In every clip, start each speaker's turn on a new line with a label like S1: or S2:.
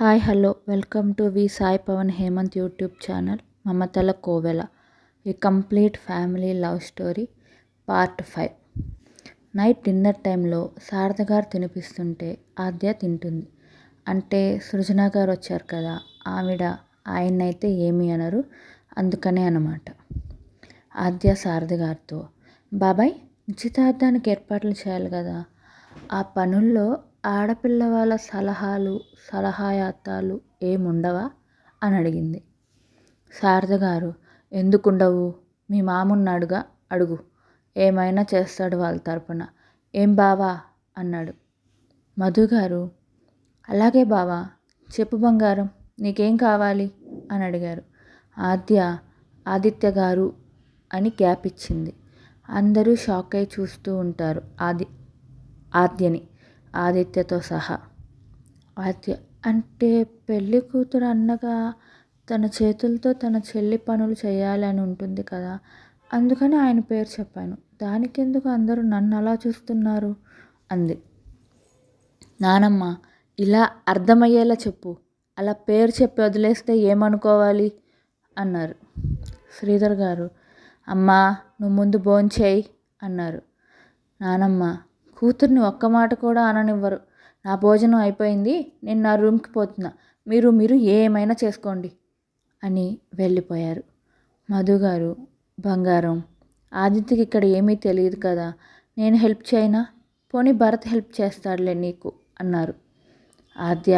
S1: Hi hello. Welcome to V Sai Pavan Hemanth YouTube channel Mamatala Kovela. ఈ complete family love story part five. Night dinner టైంలో శారద గారు తినిపిస్తుంటే ఆద్య తింటుంది. అంటే సృజన గారు వచ్చారు కదా ఆవిడ ఆయన్నైతే ఏమీ అనరు అందుకనే అనమాట ఆద్య శారద గారితో బాబాయ్ నిశ్చితార్థానికి ఏర్పాట్లు చేయాలి కదా. ఆ పనుల్లో ఆడపిల్ల వాళ్ళ సలహాలు సలహాయాత్తాలు ఏముండవా? అని అడిగింది. శారద గారు ఎందుకుండవు? మీ మామున్నాడుగా అడుగు. ఏమైనా చేస్తాడు వాళ్ళ తరపున. ఏం బావా? అన్నాడు. మధు గారు అలాగే బావా చెప్పు బంగారం నీకేం కావాలి? అని అడిగారు. ఆద్య ఆదిత్య గారు అని గ్యాప్ ఇచ్చింది. అందరూ షాక్ అయి చూస్తూ ఉంటారు ఆది ఆద్యని. ఆదిత్యతో సహా. ఆదిత్య అంటే పెళ్ళి కూతురు అన్నగా తన చేతులతో తన చెల్లి పనులు చేయాలని ఉంటుంది కదా. అందుకని ఆయన పేరు చెప్పాను. దానికెందుకు అందరూ నన్ను అలా చూస్తున్నారు? అంది. నానమ్మ ఇలా అర్థమయ్యేలా చెప్పు. అలా పేరు చెప్పి వదిలేస్తే ఏమనుకోవాలి? అన్నారు. శ్రీధర్ గారు అమ్మా నువ్వు ముందు భోంచేయి అన్నారు. నానమ్మ కూతుర్ని ఒక్క మాట కూడా అననివ్వరు. నా భోజనం అయిపోయింది నేను నా రూమ్కి పోతున్నా. మీరు మీరు ఏమైనా చేసుకోండి అని వెళ్ళిపోయారు. మధుగారు బంగారం ఆదిత్యకి ఇక్కడ ఏమీ తెలియదు కదా నేను హెల్ప్ చేయనా? పోనీ భరత్ హెల్ప్ చేస్తాడులే నీకు అన్నారు. ఆద్య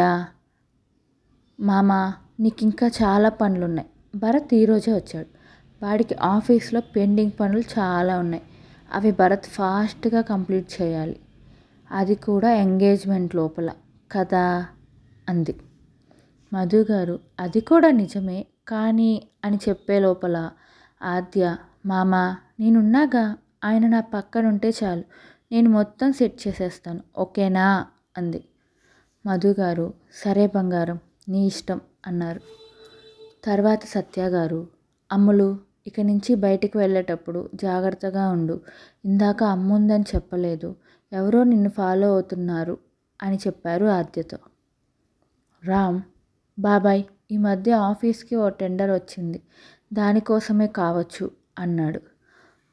S1: మామ నీకు ఇంకా చాలా పనులు ఉన్నాయి భరత్ ఈరోజే వచ్చాడు. వాడికి ఆఫీస్లో పెండింగ్ పనులు చాలా ఉన్నాయి. అవి భరత్ ఫాస్ట్గా కంప్లీట్ చేయాలి. అది కూడా ఎంగేజ్మెంట్ లోపల. కదా? అంది. మధు గారు అది కూడా నిజమే కానీ అని చెప్పే లోపల ఆద్య మామ నేనున్నాగా. ఆయన నా పక్కనుంటే చాలు. నేను మొత్తం సెట్ చేసేస్తాను. ఓకేనా? అంది. మధు గారు సరే బంగారం నీ ఇష్టం అన్నారు. తర్వాత సత్య గారు అమ్ములు ఇక నుంచి బయటికి వెళ్ళేటప్పుడు జాగ్రత్తగా ఉండు. ఇందాక అమ్ముందని చెప్పలేదు. ఎవరో నిన్ను ఫాలో అవుతున్నారు అని చెప్పారు ఆద్యతో. రామ్ బాబాయ్ ఈ మధ్య ఆఫీస్కి ఓ టెండర్ వచ్చింది. దానికోసమే కావచ్చు అన్నాడు.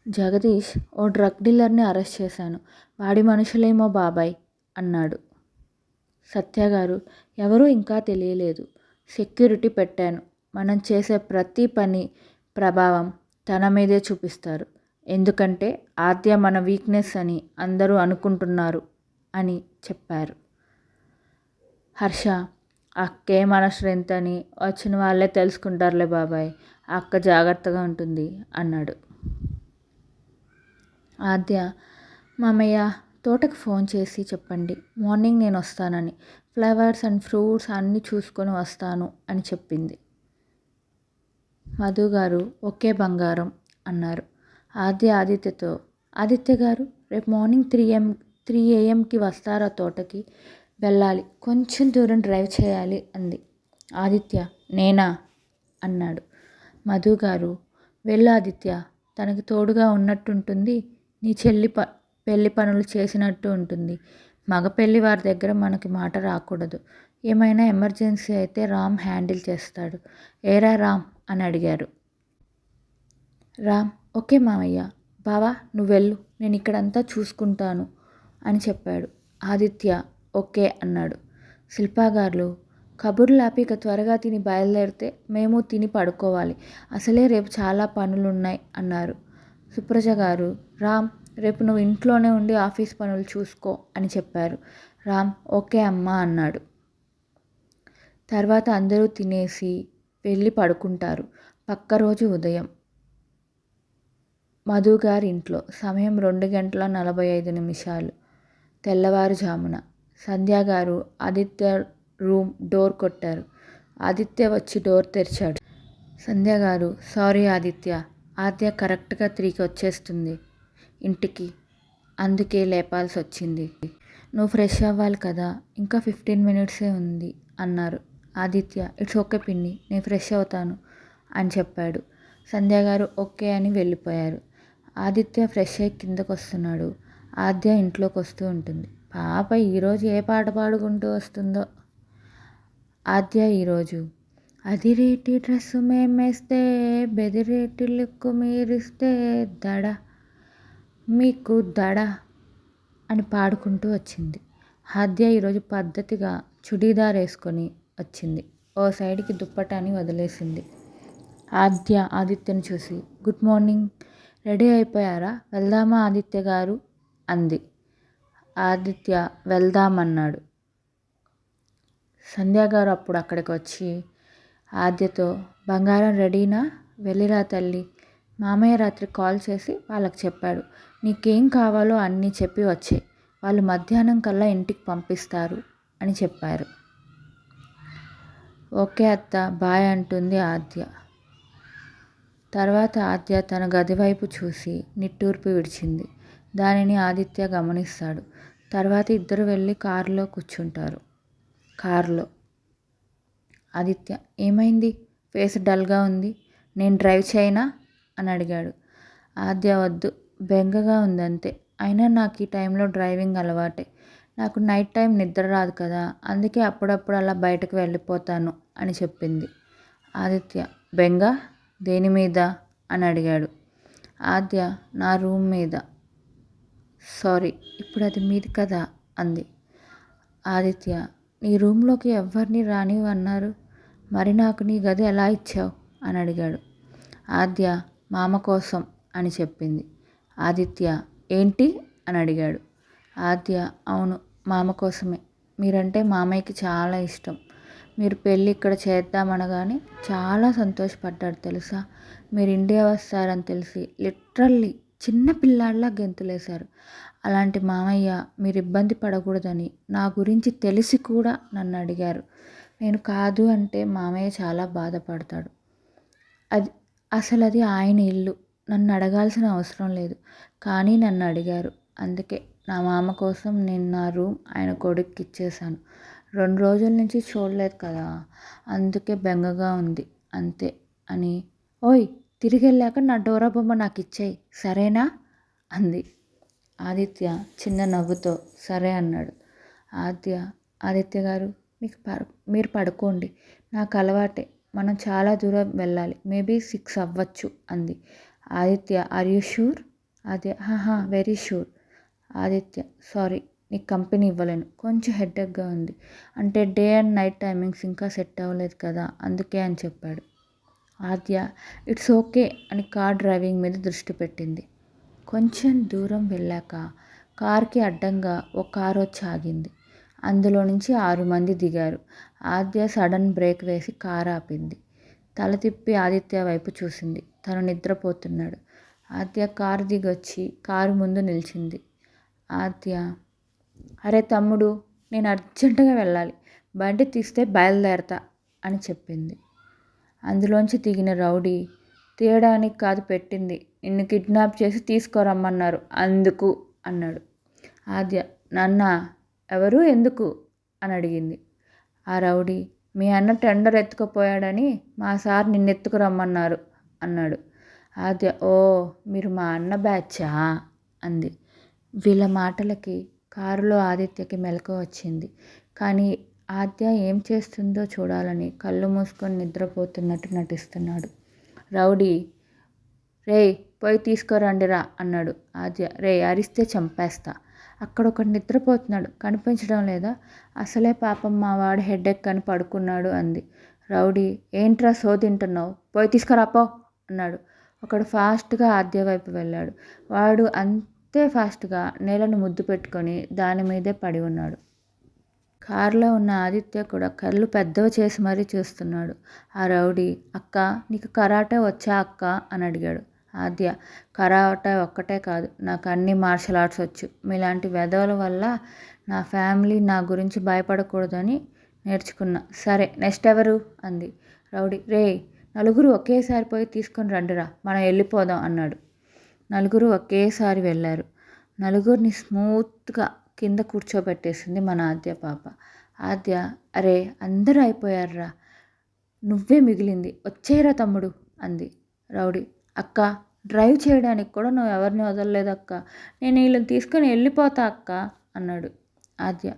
S1: జగదీష్ ఓ డ్రగ్ డీలర్ని అరెస్ట్ చేశాను. వాడి మనుషులేమో బాబాయ్ అన్నాడు. సత్య గారు ఎవరూ ఇంకా తెలియలేదు. సెక్యూరిటీ పెట్టాను. మనం చేసే ప్రతి పని ప్రభావం తన మీదే చూపిస్తారు. ఎందుకంటే ఆద్య మన వీక్నెస్ అని అందరూ అనుకుంటున్నారు అని చెప్పారు. హర్ష అక్కే మన స్ట్రెంత్ అని వచ్చిన వాళ్ళే తెలుసుకుంటారులే బాబాయ్ అక్క జాగ్రత్తగా ఉంటుంది అన్నాడు. ఆద్య మామయ్య తోటకు ఫోన్ చేసి చెప్పండి మార్నింగ్ నేను వస్తానని ఫ్లవర్స్ అండ్ ఫ్రూట్స్ అన్నీ చూసుకొని వస్తాను అని చెప్పింది. మధు గారు ఒకే బంగారం అన్నారు. ఆద్య ఆదిత్యతో ఆదిత్య గారు రేపు మార్నింగ్ త్రీ ఎం త్రీ ఏఎంకి వస్తారా తోటకి? వెళ్ళాలి. కొంచెం దూరం డ్రైవ్ చేయాలి అంది. ఆదిత్య నేనా? అన్నాడు. మధు గారు వెళ్ళు ఆదిత్య తనకి తోడుగా ఉన్నట్టుంటుంది. నీ చెల్లి ప పెళ్ళి పనులు చేసినట్టు ఉంటుంది. మగపెళ్ళి వారి దగ్గర మనకి మాట రాకూడదు. ఏమైనా ఎమర్జెన్సీ అయితే రామ్ హ్యాండిల్ చేస్తాడు. ఏరా రామ్? అని అడిగారు. రామ్ ఓకే మామయ్య. బావా నువ్వు వెళ్ళు నేను ఇక్కడంతా చూసుకుంటాను అని చెప్పాడు. ఆదిత్య ఓకే అన్నాడు. శిల్పాగారులు కబుర్లు ఆపి ఇక త్వరగా తిని బయలుదేరితే మేము తిని పడుకోవాలి. అసలే రేపు చాలా పనులున్నాయి అన్నారు. సుప్రజ గారు రామ్ రేపు నువ్వు ఇంట్లోనే ఉండి ఆఫీస్ పనులు చూసుకో అని చెప్పారు. రామ్ ఓకే అమ్మా అన్నాడు. తర్వాత అందరూ తినేసి వెళ్ళి పడుకుంటారు. పక్క రోజు ఉదయం. మధు గారి ఇంట్లో సమయం రెండు గంటల నలభై ఐదు నిమిషాలు. తెల్లవారుజామున సంధ్య గారు ఆదిత్య రూమ్ డోర్ కొట్టారు. ఆదిత్య వచ్చి డోర్ తెరిచాడు. సంధ్య గారు సారీ ఆదిత్య ఆద్య కరెక్ట్గా త్రీకి వచ్చేస్తుంది. ఇంటికి. అందుకే లేపాల్సి వచ్చింది నువ్వు ఫ్రెష్ అవ్వాలి కదా ఇంకా ఫిఫ్టీన్ మినిట్సే ఉంది అన్నారు. ఆదిత్య ఇట్స్ ఓకే పిన్ని నేను ఫ్రెష్ అవుతాను అని చెప్పాడు. సంధ్య గారు ఓకే అని వెళ్ళిపోయారు. ఆదిత్య ఫ్రెష్ అయ్యి కిందకు వస్తున్నాడు ఆద్య ఇంట్లోకి వస్తూ ఉంటుంది. పాప ఈరోజు ఏ పాట పాడుకుంటూ వస్తుందో? ఆద్య ఈరోజు అదిరేటి డ్రెస్సు మేమేస్తే బెదిరేటి లుక్కు మీరిస్తే దడ మీకు దడ అని పాడుకుంటూ వచ్చింది. ఆద్య ఈరోజు పద్ధతిగా చుడీదార్ వేసుకొని వచ్చింది. ఓ సైడ్కి దుప్పటాన్ని వదిలేసింది. ఆద్య ఆదిత్యను చూసి గుడ్ మార్నింగ్. రెడీ అయిపోయారా? వెళ్దామా ఆదిత్య గారు? అంది. ఆదిత్య వెళ్దామన్నాడు. సంధ్య గారు అప్పుడు అక్కడికి వచ్చి ఆద్యతో బంగారం రెడీనా? వెళ్ళిరా తల్లి. మామయ్య రాత్రి కాల్ చేసి వాళ్ళకి చెప్పాడు. నీకేం కావాలో అన్నీ చెప్పి వచ్చాయి వాళ్ళు మధ్యాహ్నం కల్లా ఇంటికి పంపిస్తారు అని చెప్పారు. ఓకే అత్త బాయ్ అంటుంది ఆద్య. తర్వాత ఆద్య తన గది వైపు చూసి నిట్టూర్పు విడిచింది. దానిని ఆదిత్య గమనిస్తాడు. తర్వాత ఇద్దరు వెళ్ళి కారులో కూర్చుంటారు. కారులో. ఆదిత్య ఏమైంది? ఫేస్ డల్గా ఉంది. నేను డ్రైవ్ చేయనా? అని అడిగాడు. ఆద్య వద్దు. బెంగగా ఉందంతే. అయినా నాకు ఈ టైంలో డ్రైవింగ్ అలవాటే. నాకు నైట్ టైం నిద్ర రాదు కదా అందుకే అప్పుడప్పుడు అలా బయటకు వెళ్ళిపోతాను అని చెప్పింది. ఆదిత్య బెంగ దేని మీద? అని అడిగాడు. ఆద్య నా రూమ్ మీద. సారీ ఇప్పుడు అది మీది కదా? అంది. ఆదిత్య నీ రూమ్లోకి ఎవరిని రానివన్నారు మరి నాకు నీ గది ఎలా ఇచ్చావు? అని అడిగాడు. ఆద్య మామ కోసం అని చెప్పింది. ఆదిత్య ఏంటి? అని అడిగాడు. ఆద్య అవును మామ కోసమే. మీరంటే మామయ్యకి చాలా ఇష్టం. మీరు పెళ్ళి ఇక్కడ చేద్దామనగానే చాలా సంతోషపడ్డాడు తెలుసా? మీరు ఇండియా వస్తారని తెలిసి లిటరల్లీ చిన్న పిల్లాడిలా గెంతులేశారు. అలాంటి మామయ్య మీరు ఇబ్బంది పడకూడదని నా గురించి తెలిసి కూడా నన్ను అడిగారు. నేను కాదు అంటే మామయ్య చాలా బాధపడతాడు. అది అసలు అది ఆయన ఇల్లు. నన్ను అడగాల్సిన అవసరం లేదు. కానీ నన్ను అడిగారు అందుకే నా మామ కోసం నేను నా రూమ్ ఆయన కొడుక్కి ఇచ్చేసాను రెండు రోజుల నుంచి చూడలేదు కదా. అందుకే బెంగగా ఉంది. అంతే అని ఓయ్ తిరిగి వెళ్ళాక నా డోరా బొమ్మ నాకు ఇచ్చేయి సరేనా? అంది. ఆదిత్య చిన్న నవ్వుతో సరే అన్నాడు. ఆద్య ఆదిత్య గారు మీకు పడు మీరు పడుకోండి. నాకు అలవాటే మనం చాలా దూరం వెళ్ళాలి. మేబీ సిక్స్ అవ్వచ్చు అంది. Aditya are you sure Adi హా వెరీ షూర్ ఆదిత్య సారీ నీకు కంపెనీ ఇవ్వలేను. కొంచెం హెడ్ఎక్గా ఉంది. అంటే డే అండ్ నైట్ టైమింగ్స్ ఇంకా సెట్ అవ్వలేదు కదా అందుకే అని చెప్పాడు. ఆద్య ఇట్స్ ఓకే అని కార్ డ్రైవింగ్ మీద దృష్టి పెట్టింది. కొంచెం దూరం వెళ్ళాక కార్కి అడ్డంగా ఒక కారు వచ్చి ఆగింది. అందులో నుంచి ఆరు మంది దిగారు. ఆద్య సడన్ బ్రేక్ వేసి కారు ఆపింది. తల తిప్పి ఆదిత్య వైపు చూసింది. తను నిద్రపోతున్నాడు. ఆద్య కారు దిగొచ్చి కారు ముందు నిలిచింది. ఆద్య అరే తమ్ముడు నేను అర్జెంటుగా వెళ్ళాలి. బండి తీస్తే బయలుదేరతా అని చెప్పింది. అందులోంచి దిగిన రౌడీ తీయడానికి కాదు పెట్టింది. నిన్ను కిడ్నాప్ చేసి తీసుకురమ్మన్నారు. అందుకు అన్నాడు. ఆద్య నాన్న ఎవరు? ఎందుకు? అని అడిగింది. ఆ రౌడీ మీ అన్న టెండర్ ఎత్తుకుపోయాడని మా సార్ నిన్ను ఎత్తుకురమ్మన్నారు అన్నాడు. ఆద్య ఓ మీరు మా అన్న బ్యాచా? అంది. వీళ్ళ మాటలకి కారులో ఆదిత్యకి మెలకు వచ్చింది. కానీ ఆద్య ఏం చేస్తుందో చూడాలని కళ్ళు మూసుకొని నిద్రపోతున్నట్టు నటిస్తున్నాడు. రౌడీ రేయ్ పోయి తీసుకురండిరా అన్నాడు ఆద్య. రే అరిస్తే చంపేస్తా. అక్కడ ఒకటి నిద్రపోతున్నాడు. కనిపించడం లేదా? అసలే పాపం మా వాడు హెడ్ఎక్ అని పడుకున్నాడు అంది. రౌడీ ఏంట్రా సో తింటున్నావు? పోయి తీసుకురాపో అన్నాడు. ఒకడు ఫాస్ట్గా ఆద్య వైపు వెళ్ళాడు. వాడు అంతే ఫాస్ట్గా నేలను ముద్దు పెట్టుకొని దాని మీదే పడి ఉన్నాడు. కారులో ఉన్న ఆదిత్య కూడా కళ్ళు పెద్దవి చేసి మరీ చూస్తున్నాడు. ఆ రౌడీ అక్క నీకు కరాటే వచ్చా అక్క? అని అడిగాడు. ఆద్య కరాటే ఒక్కటే కాదు నాకు అన్ని మార్షల్ ఆర్ట్స్ వచ్చు. మీలాంటి వెధవల వల్ల నా ఫ్యామిలీ నా గురించి భయపడకూడదని నేర్చుకున్నా. సరే నెక్స్ట్ ఎవరు? అంది. రౌడీ రే నలుగురు ఒకేసారి పోయి తీసుకొని రండిరా మనం వెళ్ళిపోదాం అన్నాడు. నలుగురు ఒకేసారి వెళ్ళారు. నలుగురిని స్మూత్గా కింద కూర్చోబెట్టేసింది మన ఆద్య పాప. ఆద్య అరే అందరూ అయిపోయారురా. నువ్వే మిగిలింది. వచ్చేరా తమ్ముడు అంది. రౌడీ అక్క డ్రైవ్ చేయడానికి కూడా నువ్వు ఎవరిని వదలలేదు అక్క. నేను వీళ్ళని తీసుకొని వెళ్ళిపోతా అక్క అన్నాడు ఆద్య.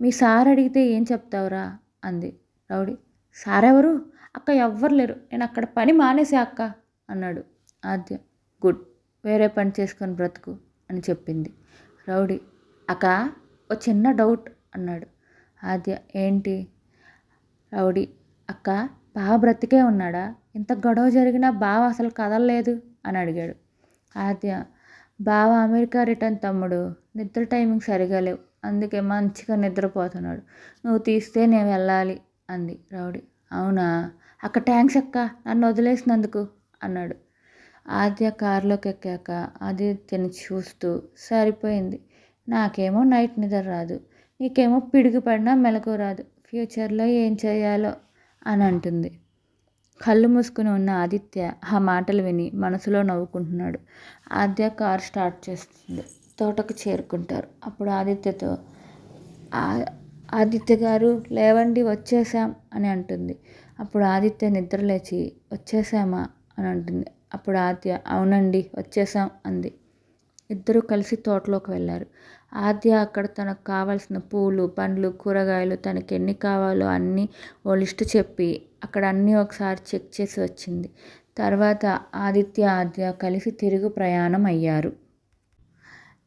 S1: మీ సార్ అడిగితే ఏం చెప్తావురా? అంది. రౌడీ. సార్ ఎవరు? అక్క ఎవ్వరు లేరు. నేను అక్కడ పని మానేసా అక్క అన్నాడు ఆద్య. గుడ్. వేరే పని చేసుకొని బ్రతుకు అని చెప్పింది. రౌడీ. అక్క ఓ చిన్న డౌట్ అన్నాడు ఆద్య. ఏంటి? రౌడీ. అక్క బావ బ్రతికే ఉన్నాడా? ఇంత గొడవ జరిగినా బావ అసలు కదలలేదు అని అడిగాడు. ఆద్య బావ అమెరికా రిటర్న్ తమ్ముడు. నిద్ర టైమింగ్ సరిగా లేవు. అందుకే మంచిగా నిద్రపోతున్నాడు. నువ్వు తీస్తే నేను వెళ్ళాలి అంది రౌడీ. అవునా? అక్క థ్యాంక్స్ అక్క. నన్ను వదిలేసినందుకు అన్నాడు. ఆద్య కారులోకి ఎక్కాక ఆదిత్యని చూస్తూ సరిపోయింది. నాకేమో నైట్ నిద్ర రాదు. నీకేమో పిడుగు పడినా మెలకు రాదు. ఫ్యూచర్లో ఏం చేయాలో అని అంటుంది. కళ్ళు మూసుకుని ఉన్న ఆదిత్య ఆ మాటలు విని మనసులో నవ్వుకుంటున్నాడు. ఆద్య కార్ స్టార్ట్ చేస్తుంది. తోటకు చేరుకుంటారు. అప్పుడు ఆదిత్యతో ఆదిత్య గారు లేవండి వచ్చేసాం అని అంటుంది. అప్పుడు ఆదిత్య నిద్ర లేచి వచ్చేసామా అని అంటుంది. అప్పుడు ఆద్య అవునండి వచ్చేసాం అంది. ఇద్దరూ కలిసి తోటలోకి వెళ్ళారు. ఆద్య అక్కడ తనకు కావాల్సిన పూలు పండ్లు కూరగాయలు తనకి ఎన్ని కావాలో అన్నీ ఓ లిస్ట్ చెప్పి అక్కడ అన్నీ ఒకసారి చెక్ చేసి వచ్చింది. తర్వాత ఆదిత్య ఆద్య కలిసి తిరుగు ప్రయాణం అయ్యారు.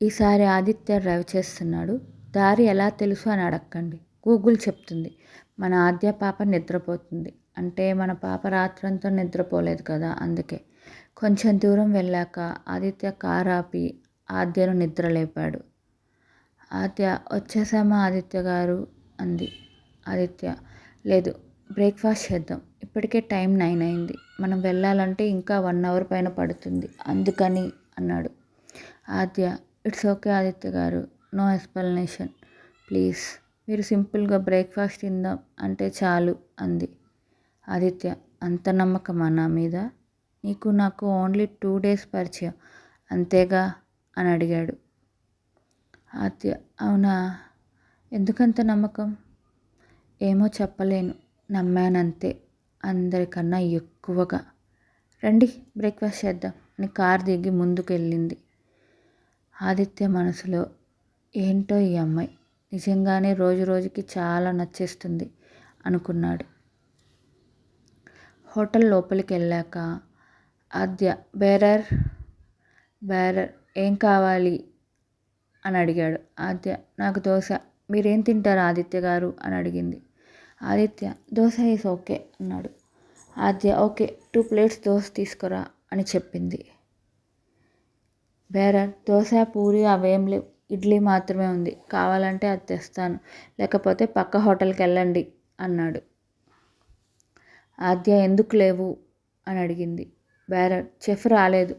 S1: ఈసారి ఆదిత్య డ్రైవ్ చేస్తున్నాడు. దారి ఎలా తెలుసు అని అడగండి గూగుల్ చెప్తుంది. మన ఆద్య పాప నిద్రపోతుంది. అంటే మన పాప రాత్రంతా నిద్రపోలేదు కదా అందుకే. కొంచెం దూరం వెళ్ళాక ఆదిత్య కారు ఆపి ఆద్యను నిద్రలేపాడు. ఆత్య వచ్చేసామా ఆదిత్య గారు? అంది ఆదిత్య. లేదు బ్రేక్ఫాస్ట్ చేద్దాం. ఇప్పటికే టైం నైన్ అయింది. మనం వెళ్ళాలంటే ఇంకా వన్ అవర్ పైన పడుతుంది. అందుకని అన్నాడు. ఆద్య ఇట్స్ ఓకే ఆదిత్య గారు. No explanation. ప్లీజ్ మీరు సింపుల్గా బ్రేక్ఫాస్ట్ తిందాం అంటే చాలు అంది. ఆదిత్య అంత నమ్మకమా నా మీద? నీకు నాకు ఓన్లీ టూ డేస్ పరిచయం. అంతేగా? అని అడిగాడు. ఆద్య అవునా? ఎందుకంత నమ్మకం? ఏమో చెప్పలేను. నమ్మానంతే. అందరికన్నా ఎక్కువగా. రండి బ్రేక్ఫాస్ట్ చేద్దాం అని కార్ దిగి ముందుకు వెళ్ళింది ఆదిత్య మనసులో ఏంటో ఈ అమ్మాయి? నిజంగానే రోజు రోజుకి చాలా నచ్చేస్తుంది అనుకున్నాడు. హోటల్ లోపలికి వెళ్ళాక ఆద్య బేరర్? బేరర్ ఏం కావాలి? అని అడిగాడు. ఆద్య నాకు దోశ. మీరేం తింటారు ఆదిత్య గారు? అని అడిగింది. ఆదిత్య దోశ ఈస్ ఓకే అన్నాడు. Adya okay two plates dosa తీసుకురా అని చెప్పింది. బేరర్ దోశ పూరి అవేం లేవు. ఇడ్లీ మాత్రమే ఉంది. కావాలంటే అది తెస్తాను. లేకపోతే పక్క హోటల్కి వెళ్ళండి అన్నాడు. ఆద్య ఎందుకు లేవు? అని అడిగింది. బేరర్ చెఫ్ రాలేదు.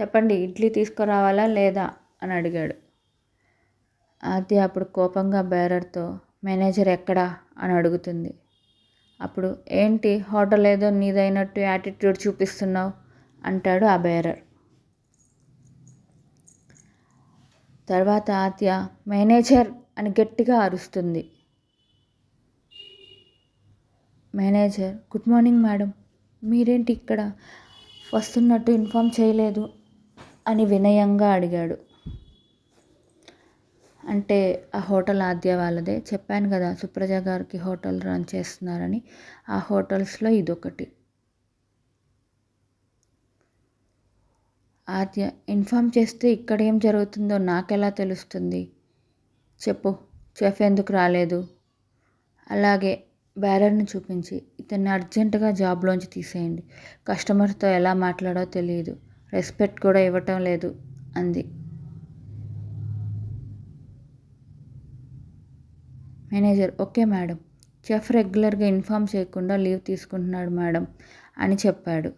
S1: చెప్పండి ఇడ్లీ తీసుకురావాలా లేదా? అని అడిగాడు. ఆద్య అప్పుడు కోపంగా బేరర్తో మేనేజర్ ఎక్కడా? అని అడుగుతుంది. అప్పుడు ఏంటి? హోటల్ ఏదో నీదైనట్టు యాటిట్యూడ్ చూపిస్తున్నావు? అంటాడు ఆ బేరర్. తర్వాత ఆత్య మేనేజర్ అని గట్టిగా అరుస్తుంది. Manager good morning madam. మీరేంటి ఇక్కడ? వస్తున్నట్టు ఇన్ఫామ్ చేయలేదు అని వినయంగా అడిగాడు. అంటే ఆ హోటల్ ఆద్య వాళ్ళదే. చెప్పాను కదా సుప్రజ గారికి హోటల్ రన్ చేస్తున్నారని. ఆ హోటల్స్లో ఇదొకటి. ఆద్య ఇన్ఫామ్ చేస్తే ఇక్కడ ఏం జరుగుతుందో నాకెలా తెలుస్తుంది? చెప్పు చెఫ్ ఎందుకు రాలేదు? అలాగే బ్యారర్ని చూపించి ఇతన్ని అర్జెంటుగా జాబ్లోంచి తీసేయండి. కస్టమర్తో ఎలా మాట్లాడో తెలియదు రెస్పెక్ట్ కూడా ఇవ్వటం లేదు అంది. Manager okay madam. చెఫ్ రెగ్యులర్గా ఇన్ఫామ్ చేయకుండా లీవ్ తీసుకుంటున్నాడు మేడం అని చెప్పాడు.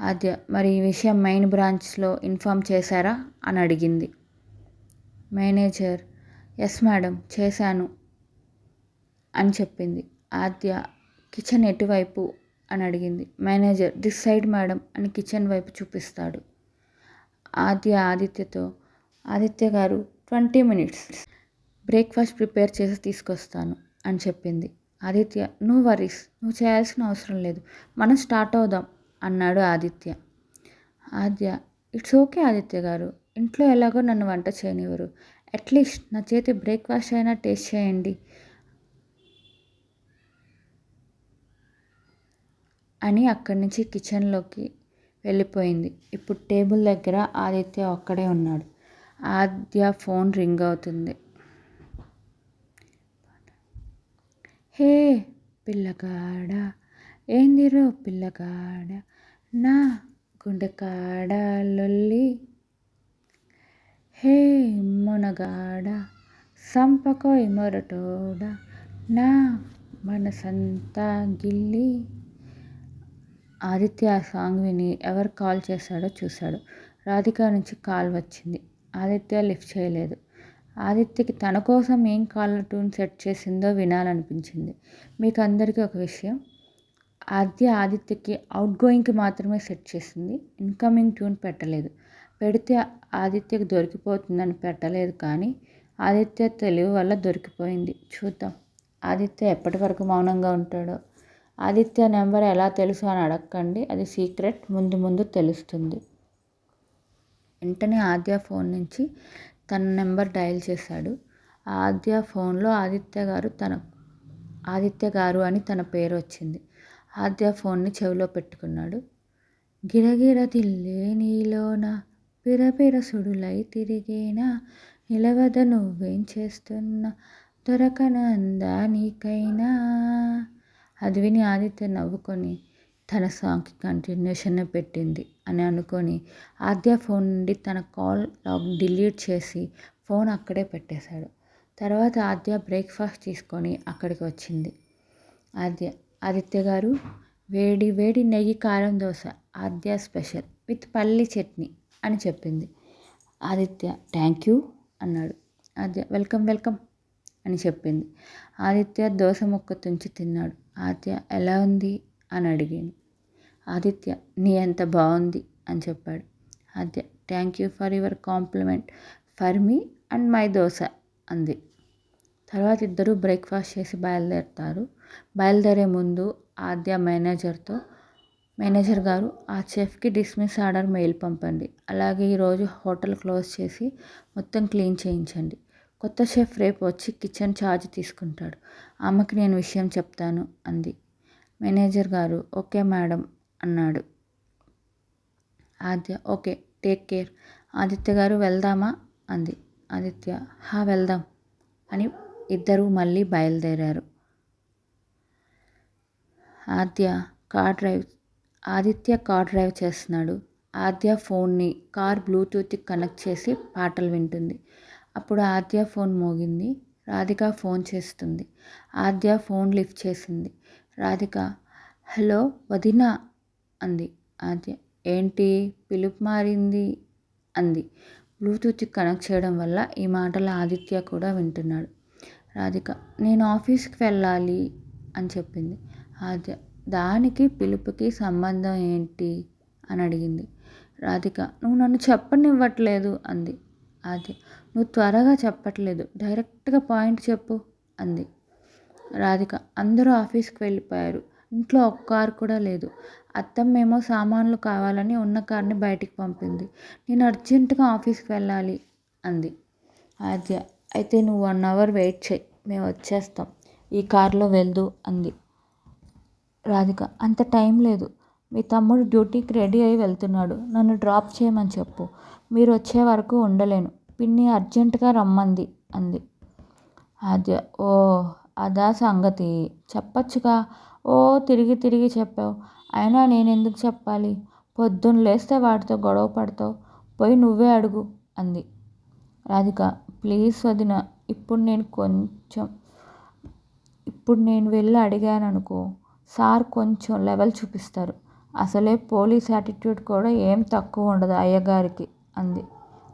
S1: ఆద్య మరి ఈ విషయం మెయిన్ బ్రాంచ్లో ఇన్ఫామ్ చేశారా అని అడిగింది. మేనేజర్ ఎస్ మేడం చేశాను అని చెప్పింది. ఆద్య కిచెన్ ఎటువైపు అని అడిగింది. మేనేజర్ దిస్ సైడ్ మేడం అని కిచెన్ వైపు చూపిస్తాడు. ఆద్య ఆదిత్యతో ఆదిత్య గారు ట్వంటీ మినిట్స్. బ్రేక్ఫాస్ట్ ప్రిపేర్ చేసి తీసుకొస్తాను అని చెప్పింది. ఆదిత్య నువ్వు వరీస్ నువ్వు చేయాల్సిన అవసరం లేదు. మనం స్టార్ట్ అవుదాం అన్నాడు ఆదిత్య. ఆద్య ఇట్స్ ఓకే ఆదిత్య గారు. ఇంట్లో ఎలాగో నన్ను వంట చేయనివ్వరు. అట్లీస్ట్ నా చేతి బ్రేక్ఫాస్ట్ అయినా టేస్ట్ చేయండి అని అక్కడి నుంచి కిచెన్లోకి వెళ్ళిపోయింది. ఇప్పుడు టేబుల్ దగ్గర ఆదిత్య ఒక్కడే ఉన్నాడు. ఆద్య ఫోన్ రింగ్ అవుతుంది. హే పిల్లగాడ ఏందిరో పిల్లగాడ నా గుండెకాడ లొల్లి. హే మునగాడ సంపకోయ్ మొరటోడ నా మనసంతా గిల్లి. ఆదిత్య ఆ సాంగ్ విని ఎవరు కాల్ చేశాడో చూశాడు. రాధిక నుంచి కాల్ వచ్చింది. ఆదిత్య లిఫ్ట్ చేయలేదు. ఆదిత్యకి తన కోసం ఏం కాలర్ ట్యూన్ సెట్ చేసిందో వినాలనిపించింది. మీకు అందరికీ ఒక విషయం. ఆద్య ఆదిత్యకి అవుట్ గోయింగ్కి మాత్రమే సెట్ చేసింది. ఇన్కమింగ్ ట్యూన్ పెట్టలేదు. పెడితే ఆదిత్యకి దొరికిపోతుందని పెట్టలేదు కానీ ఆదిత్య తెలివి వల్ల దొరికిపోయింది. చూద్దాం. ఆదిత్య ఎప్పటి వరకు మౌనంగా ఉంటాడో. ఆదిత్య నెంబర్ ఎలా తెలుసు అని అడగకండి అది సీక్రెట్. ముందు ముందు తెలుస్తుంది. వెంటనే ఆద్య ఫోన్ నుంచి తన నెంబర్ డయల్ చేశాడు. ఆద్య ఫోన్లో ఆదిత్య గారు తన ఆదిత్య గారు అని తన పేరు వచ్చింది. ఆద్య ఫోన్ని చెవిలో పెట్టుకున్నాడు. గిరగిర తిల్లే నీలోన పిరపిర సుడులై తిరిగేనా నిలవద నువ్వేం చేస్తున్నా దొరకనందా నీకైనా? అది విని ఆదిత్య నవ్వుకొని తన సాంగ్కి కంటిన్యూషన్ పెట్టింది అని అనుకొని ఆద్య ఫోన్ నుండి తన కాల్ లాగ్ డిలీట్ చేసి ఫోన్ అక్కడే పెట్టేశాడు. తర్వాత ఆద్య బ్రేక్ఫాస్ట్ తీసుకొని అక్కడికి వచ్చింది. ఆద్య ఆదిత్య గారు వేడి వేడి నెయ్యి కారం దోశ ఆద్య స్పెషల్ విత్ పల్లి చట్నీ అని చెప్పింది. ఆదిత్య థ్యాంక్ యూ అన్నాడు. ఆద్య వెల్కమ్ వెల్కమ్ అని చెప్పింది. ఆదిత్య దోశ ముక్క తుంచి తిన్నాడు. ఆద్య ఎలా ఉంది? అని అడిగాను. ఆదిత్య నీ ఎంత బాగుంది అని చెప్పాడు. Adya thank you for your compliment. For me and my dosa అంది. తర్వాత ఇద్దరు బ్రేక్ఫాస్ట్ చేసి బయలుదేరుతారు. బయలుదేరే ముందు ఆద్య మేనేజర్తో మేనేజర్ గారు ఆ చెఫ్కి డిస్మిస్ ఆర్డర్ మెయిల్ పంపండి. అలాగే ఈరోజు హోటల్ క్లోజ్ చేసి మొత్తం క్లీన్ చేయించండి. కొత్త షెఫ్ రేపు వచ్చి కిచెన్ ఛార్జ్ తీసుకుంటాడు. ఆమెకి నేను విషయం చెప్తాను అంది. మేనేజర్ గారు ఓకే మేడం అన్నాడు. Adya okay take care. Aditya గారు వెళ్దామా? అంది. ఆదిత్య హా వెళ్దాం అని ఇద్దరు మళ్ళీ బయలుదేరారు. Adya car drive Aditya car drive చేస్తున్నాడు. ఆద్య ఫోన్ని కార్ బ్లూటూత్కి కనెక్ట్ చేసి పాటలు వింటుంది. అప్పుడు ఆద్య ఫోన్ మోగింది. రాధిక ఫోన్ చేస్తుంది. ఆద్య ఫోన్ లిఫ్ట్ చేసింది. రాధిక. హలో వదినా అంది. ఆద్య ఏంటి? పిలుపు మారింది అంది. బ్లూటూత్ కనెక్ట్ చేయడం వల్ల ఈ మాటలు ఆదిత్య కూడా వింటున్నాడు. రాధిక నేను ఆఫీస్కి వెళ్ళాలి అని చెప్పింది. ఆద్య దానికి పిలుపుకి సంబంధం ఏంటి? అని అడిగింది. రాధిక నువ్వు నన్ను చెప్పనివ్వట్లేదు అంది. ఆద్య నువ్వు త్వరగా చెప్పట్లేదు. డైరెక్ట్గా పాయింట్ చెప్పు అంది. రాధిక. అందరూ ఆఫీస్కి వెళ్ళిపోయారు. ఇంట్లో ఒక్క కారు కూడా లేదు. అత్తమ్మేమో సామాన్లు కావాలని ఉన్న కార్ని బయటికి పంపింది. నేను అర్జెంటుగా ఆఫీస్కి వెళ్ళాలి అంది. ఆద్య అయితే నువ్వు వన్ అవర్ వెయిట్ చేయి. మేము వచ్చేస్తాం. ఈ కారులో వెళ్దు అంది. రాధిక అంత టైం లేదు. మీ తమ్ముడు డ్యూటీకి రెడీ అయి వెళ్తున్నాడు. నన్ను డ్రాప్ చేయమని చెప్పు. మీరు వచ్చే వరకు ఉండలేను. పిన్ని అర్జెంటుగా రమ్మంది అంది. ఆద్య ఓ అదా సంగతి. చెప్పచ్చుగా. ఓ తిరిగి తిరిగి చెప్పావు. అయినా నేను ఎందుకు చెప్పాలి? పొద్దున్న లేస్తే వాటితో గొడవ పడతావు. పోయి నువ్వే అడుగు అంది. రాధిక ప్లీజ్ వదిన ఇప్పుడు నేను కొంచెం ఇప్పుడు నేను వెళ్ళి అడిగాను అనుకో సార్ కొంచెం లెవెల్ చూపిస్తారు. అసలే పోలీస్ యాటిట్యూడ్ కూడా ఏం తక్కువ ఉండదు అయ్యగారికి అంది.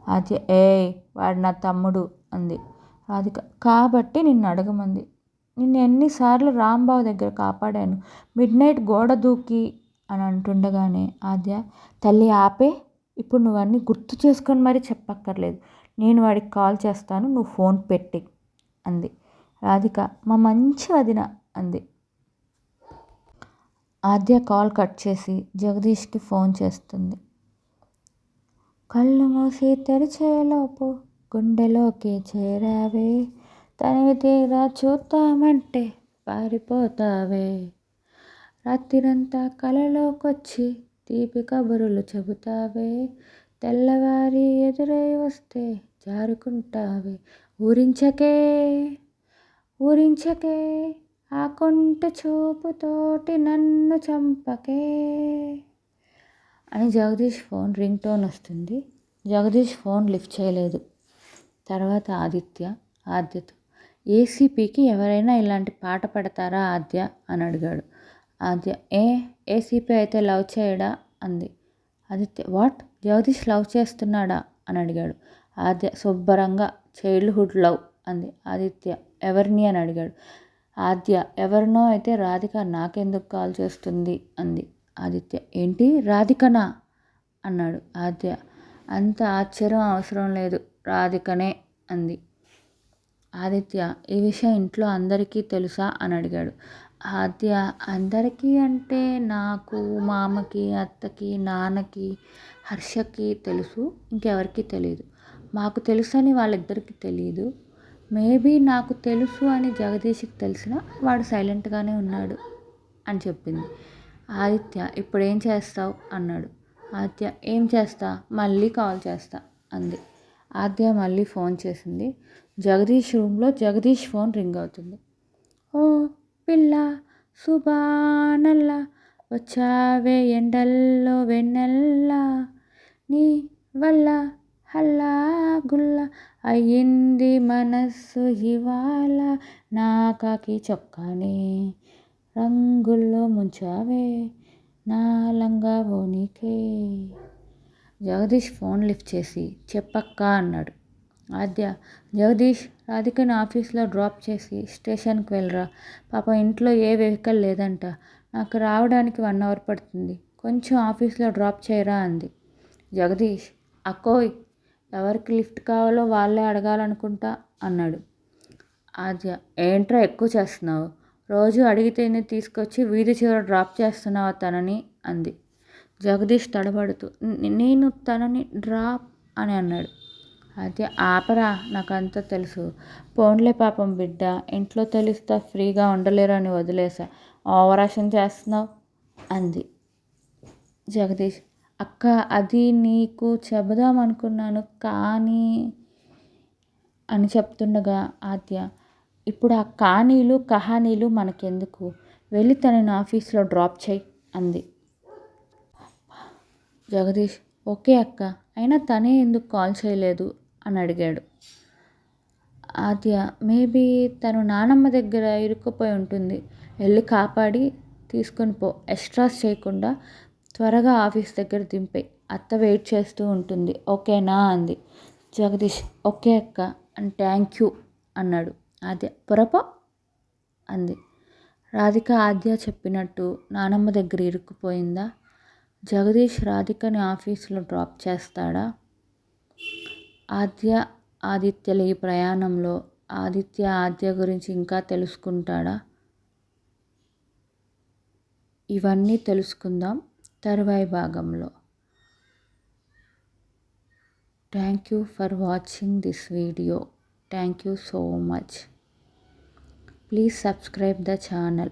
S1: అది ఏ వాడు నా తమ్ముడు అంది. రాధిక కాబట్టి నిన్ను అడగమంది. నిన్ను ఎన్నిసార్లు రాంబాబు దగ్గర కాపాడాను. మిడ్ నైట్ గోడ దూకి అని అంటుండగానే ఆద్య తల్లి ఆపే ఇప్పుడు నువ్వు అన్నీ గుర్తు చేసుకొని మరీ చెప్పక్కర్లేదు. నేను వాడికి కాల్ చేస్తాను నువ్వు ఫోన్ పెట్టి అంది. రాధిక మా మంచి వదిన అంది. ఆద్య కాల్ కట్ చేసి జగదీష్కి ఫోన్ చేస్తుంది. కళ్ళు మూసి తెరిచేలోపు గుండెలోకి చేరావే తనివి తీరా చూద్దామంటే పారిపోతావే. రాత్రిరంతా కలలోకొచ్చి తీపి కబురులు చెబుతావే. తెల్లవారి ఎదురై వస్తే జారుకుంటావే. ఊరించకే ఊరించకే ఆ కొంట చూపుతోటి నన్ను చంపకే. అని జగదీష్ ఫోన్ రింగ్ టోన్ వస్తుంది. జగదీష్ ఫోన్ లిఫ్ట్ చేయలేదు. తర్వాత ఆదిత్య ఆద్యత ఏసీపీకి ఎవరైనా ఇలాంటి పాట పాడతారా ఆద్య? అని అడిగాడు. ఆద్య ఏ ఏసీపీ అయితే లవ్ చేయడా? అంది. ఆదిత్య వాట్? జగదీష్ లవ్ చేస్తున్నాడా? అని అడిగాడు. ఆద్య శుభ్రంగా చైల్డ్హుడ్ లవ్ అంది. ఆదిత్య ఎవరిని? అని అడిగాడు. ఆద్య ఎవరినో అయితే రాధిక నాకెందుకు కాల్ చేస్తుంది? అంది. ఆదిత్య ఏంటి? రాధికనా? అన్నాడు. ఆద్య అంత ఆశ్చర్యం అవసరం లేదు రాధికనే అంది. ఆదిత్య ఈ విషయం ఇంట్లో అందరికీ తెలుసా? అని అడిగాడు. ఆద్య అందరికీ అంటే నాకు మామకి అత్తకి నాన్నకి హర్షకి తెలుసు ఇంకెవరికీ తెలియదు మాకు తెలుసు అని వాళ్ళిద్దరికీ తెలియదు మేబీ నాకు తెలుసు అని జగదీష్కి తెలిసిన వాడు సైలెంట్గానే ఉన్నాడు అని చెప్పింది. ఆదిత్య ఇప్పుడు ఏం చేస్తావు? అన్నాడు. ఆద్య ఏం చేస్తా? మళ్ళీ కాల్ చేస్తా అంది. ఆద్య మళ్ళీ ఫోన్ చేసింది. జగదీష్ రూమ్లో జగదీష్ ఫోన్ రింగ్ అవుతుంది. ఓ పిల్ల సుబానల్లా వచ్చావే ఎండల్లో వెన్నెల్లా నీ వల్ల హల్లా గుల్ల అయ్యింది మనస్సు ఇవాళ నా కాకి చొక్కానే రంగుల్లో ముంచావే నా లంగా ఓనికే జగదీష్ ఫోన్ లిఫ్ట్ చేసి చెప్పక్క అన్నాడు. ఆద్య జగదీష్ రాధికను ఆఫీస్లో డ్రాప్ చేసి స్టేషన్కి వెళ్ళరా? పాప ఇంట్లో ఏ వెహికల్ లేదంట. నాకు రావడానికి వన్ అవర్ పడుతుంది. కొంచెం ఆఫీస్లో డ్రాప్ చేయరా? అంది. జగదీష్ అకోయ్ ఎవరికి లిఫ్ట్ కావాలో వాళ్ళే అడగాలనుకుంటా అన్నాడు. ఆద్య ఏంట్రా ఎక్కువ చేస్తున్నావు? రోజు అడిగితేనే తీసుకొచ్చి వీధి చివర డ్రాప్ చేస్తున్నావా తనని? అంది. జగదీష్ తడబడుతూ నేను తనని డ్రాప్ అని అన్నాడు. అది ఆపరా నాకంతా తెలుసు. పోన్లే పాపం బిడ్డ ఇంట్లో తెలిస్తే ఫ్రీగా ఉండలేరు అని వదిలేసా. ఓవరాక్షన్ చేస్తున్నావు? అంది. జగదీష్ అక్క అది నీకు చెబుదాం అనుకున్నాను కానీ అని చెప్తుండగా ఆద్య ఇప్పుడు ఆ కానీలు కహానీలు మనకెందుకు? వెళ్ళి తనని ఆఫీస్లో డ్రాప్ చేయి అంది. జగదీష్ ఓకే అక్క అయినా తనే ఎందుకు కాల్ చేయలేదు? అని అడిగాడు. ఆద్య మేబీ తను నానమ్మ దగ్గర ఇరుక్కుపోయి ఉంటుంది. వెళ్ళి కాపాడి తీసుకొని పో. ఎక్స్ట్రాస్ చేయకుండా త్వరగా ఆఫీస్ దగ్గర దింపే. అత్త వెయిట్ చేస్తూ ఉంటుంది. ఓకేనా? అంది. జగదీష్ ఓకే అక్క అండ్ థ్యాంక్ యూ అన్నాడు. ఆద్య పొరపో అంది. రాధిక ఆద్య చెప్పినట్టు నానమ్మ దగ్గర ఇరుక్కుపోయిందా? జగదీష్ రాధికని ఆఫీస్లో డ్రాప్ చేస్తాడా? ఆద్య ఆదిత్యల ఈ ప్రయాణంలో ఆదిత్య ఆద్య గురించి ఇంకా తెలుసుకుంటాడా? ఇవన్నీ తెలుసుకుందాం తరువాయి భాగంలో. Thank you for watching this video. Thank you so much. Please subscribe the channel.